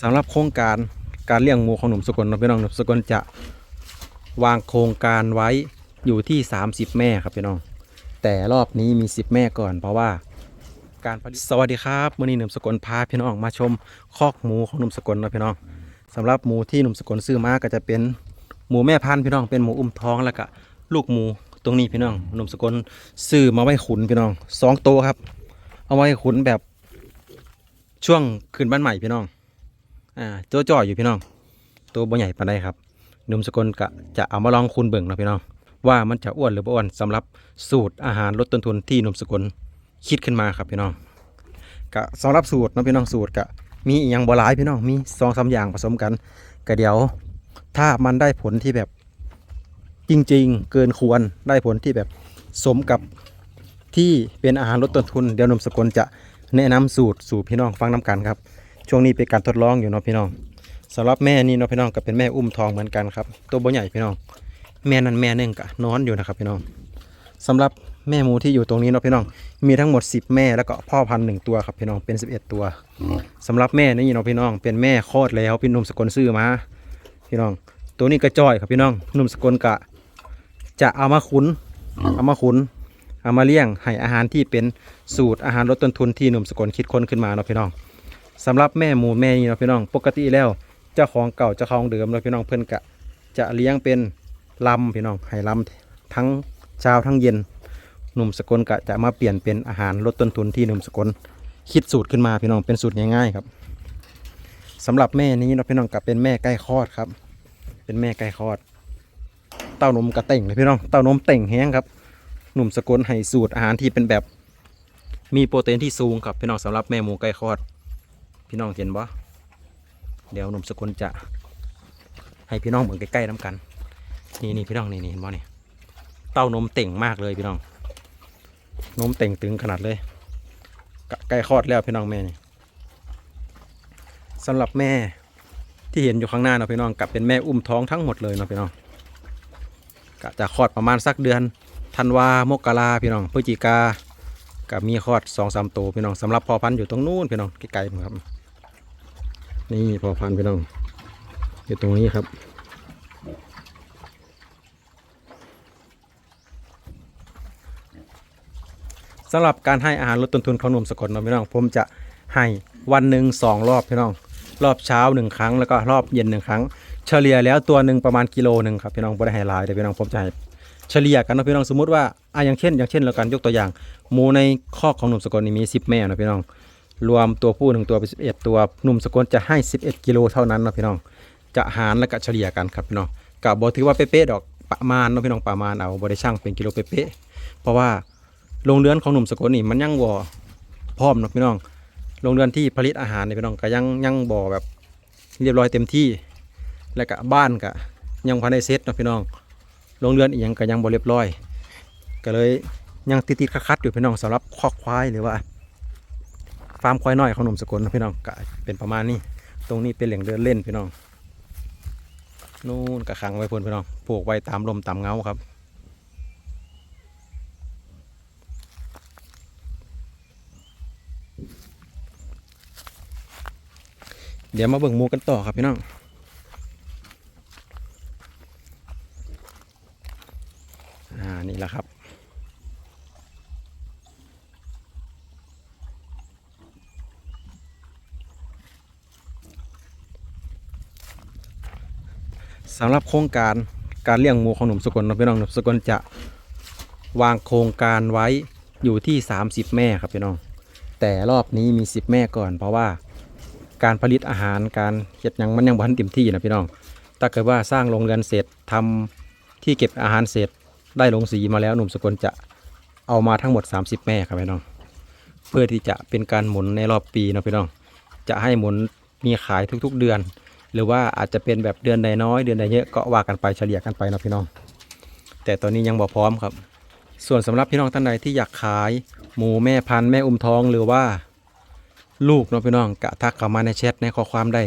สำหรับโครงการการเลี้ยงหมูของหนุ่มสกลนะพี่น้องหนุ่มสกลจะวางโครงการไว้อยู่ที่ 30 แม่ครับพี่น้อง แต่รอบนี้มี 10 แม่ก่อน เพราะว่าการผลิตสวัสดีครับมื่อนี้หนุ่มสกลพาพี่น้องมาชมคอกหมูของหนุ่มสกลนะพี่น้องสำหรับหมูที่หนุ่มสกลซื้อมาก็จะเป็นหมูแม่พันธุ์พี่น้องเป็นหมูอุ้มท้องแล้วก็ลูกหมูตรงนี้พี่น้องหนุ่มสกลซื้อมาไว้ขุนพี่น้องสองตัวครับ เอาไว้ขุนแบบช่วงคืนบ้านใหม่พี่น้อง อ่าตัวจ่อยอยู่พี่น้อง ตัวบ่ใหญ่ปานใดครับหนุ่มสกลกะจะเอามาลองคุณเบิ่งเนาะพี่น้องว่ามันจะอ้วนหรือบ่อ้วนสำหรับสูตรอาหารลดต้นทุนที่หนุ่มสกลคิดขึ้นมาครับพี่น้องกะสำหรับสูตรนะพี่น้องสูตรกะมีอย่างบ่หลายพี่น้องมีสองสามอย่างผสมกันกะเดี๋ยวถ้ามันได้ผลที่แบบจริง ๆ เกินควรได้ผลที่แบบสมกับที่เป็นอาหารลดต้นทุน เดี๋ยวหนุ่มสกลจะแนะนำสูตรสู่พี่น้องฟังน้กันครับ ช่วงนี้เป็นการทดลองอยู่เนาะพี่น้องสำหรับแม่นี่เนาะพี่น้องก็เป็นแม่อุ้มทองเหมือนกันครับ ตัวบ่ใหญ่พี่น้อง แม่นั้นแม่นึงก็นอนอยู่นะครับพี่น้องสำหรับแม่หมูที่อยู่ตรงนี้เนาะพี่น้อง มีทั้งหมด 10 แม่แล้วก็พ่อพันธุ์หนึ่งตัวครับพี่น้องเป็น 11 ตัวสำหรับแม่นี่เนาะพี่น้อง เป็นแม่คลอดแล้วพี่หนุ่มสกลซื้อมาพี่น้อง ตัวนี้ก็จ้อยครับพี่น้องหนุ่มสกลกะ จะเอามาคุ้นเอามาคุ้นเอามาเลี้ยงให้อาหารที่เป็นสูตรอาหารลดต้นทุนที่หนุ่มสกลคิดค้นขึ้นมาเนาะพี่น้อง สำหรับแม่หมูแม่นี่เนาะพี่น้อง ปกติแล้วเจ้าของเก่าเจ้าของเดิมเนาะพี่น้องเพิ่นกะจะเลี้ยงเป็นลำพี่น้องให้ลำทั้งเช้าทั้งเย็น หนุ่มสกลกะจะมาเปลี่ยนเป็นอาหารลดต้นทุนที่หนุ่มสกลคิดสูตรขึ้นมาพี่น้องเป็นสูตรง่ายๆครับสำหรับแม่นี้เนาะพี่น้องกับเป็นแม่ใกล้คลอดครับ เป็นแม่ใกล้คลอด เต้านมกระเต่งเลยพี่น้องเต้านมเต่งแห้งครับ หนุ่มสกลให้สูตรอาหารที่เป็นแบบ มีโปรตีนที่สูงครับพี่น้องสำหรับแม่หมูใกล้คลอด พี่น้องเห็นบ่เดี๋ยวหนุ่มสกุลจะให้พี่น้องเหมือนใกล้ๆน้ำกัน นี่นี่พี่น้องนี่นี่เห็นบ่เนี่ยเต้านมเต่งมากเลยพี่น้อง นมเต่งตึงขนาดเลย ใกล้คลอดแล้วพี่น้องแม่นี่สำหรับแม่ที่เห็นอยู่ข้างหน้าเนาะพี่น้องกับเป็นแม่อุ้มท้องทั้งหมดเลยเนาะพี่น้องกะจะคลอดประมาณสักเดือนธันวามกราพี่น้องพฤศจิกากับมีคลอดสองสามตัวพี่น้องสำหรับพอพันธุ์อยู่ตรงนู้นพี่น้องไกลๆผมครับ นี่พอพันธุ์พี่น้องอยู่ตรงนี้ครับ สำหรับการให้อาหารลดต้นทุนของหนุ่มสกลเนาะพี่น้องผมจะให้วันหนึ่งสองรอบพี่น้อง รอบเช้าหนึ่งครั้งแล้วก็รอบเย็นหนึ่งครั้ง เฉลี่ยแล้วตัวหนึ่งประมาณกิโลหนึ่งครับพี่น้องบ่ได้ให้หลายแต่พี่น้องผมจะให้เฉลี่ยกันนะพี่น้องสมมติว่าอะอย่างเช่น อย่างเช่นแล้วกันยกตัวอย่างหมูในคอกของหนุ่มสกลนี่มี 10 แม่นะพี่น้อง รวมตัวผู้หนึ่งตัวเป็น11 ตัวหนุ่มสกลจะให้ 11 กิโลเท่านั้นนะพี่น้อง จะหารและก็เฉลี่ยกันครับพี่น้องกับบอถือว่าเป๊ะๆดอกประมาณนะพี่น้องประมาณเอาบริช่างเป็นกิโลเป๊ะๆเพราะว่าโรงเรือนของหนุ่มสกลนี่มันยังบ่พร้อมนะพี่น้องโรงเรือนที่ผลิตอาหารนี่พี่น้องก็ยังยังบ่แบบเรียบร้อยเต็มที่ แล้วก็บ้านก็ยังพันในเซตนะพี่น้องโรงเรือนอีกยังก็ยังบ่เรียบร้อย ก็เลยยังติดๆคัดๆอยู่พี่น้องสำหรับคอกควายหรือว่าาร์มควายน้อยของหนุ่มสกลพี่น้องก็เป็นประมาณนี้ ตรงนี้เป็นเหล่งเดินเล่นพี่น้องนู่นกระขังไว้พ่นพี่น้องปลูกไว้ตามลมตามเงาครับเดี๋ยวมาเบิ่งมูกันต่อครับพี่น้อง อ่า นี่แหละครับ สำหรับโครงการการเลี้ยงหมูของหนุ่มสกลนะพี่น้องหนุ่มสกลจะวางโครงการไว้อยู่ที่ 30 แม่ครับพี่น้อง แต่รอบนี้มี 10 แม่ก่อน เพราะว่าการผลิตอาหารการเฮ็ดหยังมันยังบ่ทันเต็มที่นะพี่น้อง ถ้าเกิดว่าสร้างโรงเรือนเสร็จทำที่เก็บอาหารเสร็จได้ลงสีมาแล้วหนุ่มสกลจะเอามาทั้งหมด 30 แม่ครับพี่น้อง เพื่อที่จะเป็นการหมุนในรอบปีนะพี่น้อง จะให้หมุนมีขายทุกๆเดือน หรือว่าอาจจะเป็นแบบเดือนใดน้อยเดือนใดเยอะก็ว่ากันไปเฉลี่ยกันไปเนาะพี่น้อง แต่ตอนนี้ยังบ่พร้อมครับ ส่วนสำหรับพี่น้องท่านใดที่อยากขายหมูแม่พันธุ์แม่อุ้มท้องหรือว่าลูกเนาะพี่น้องกะทักเข้ามาในแชทในข้อความได้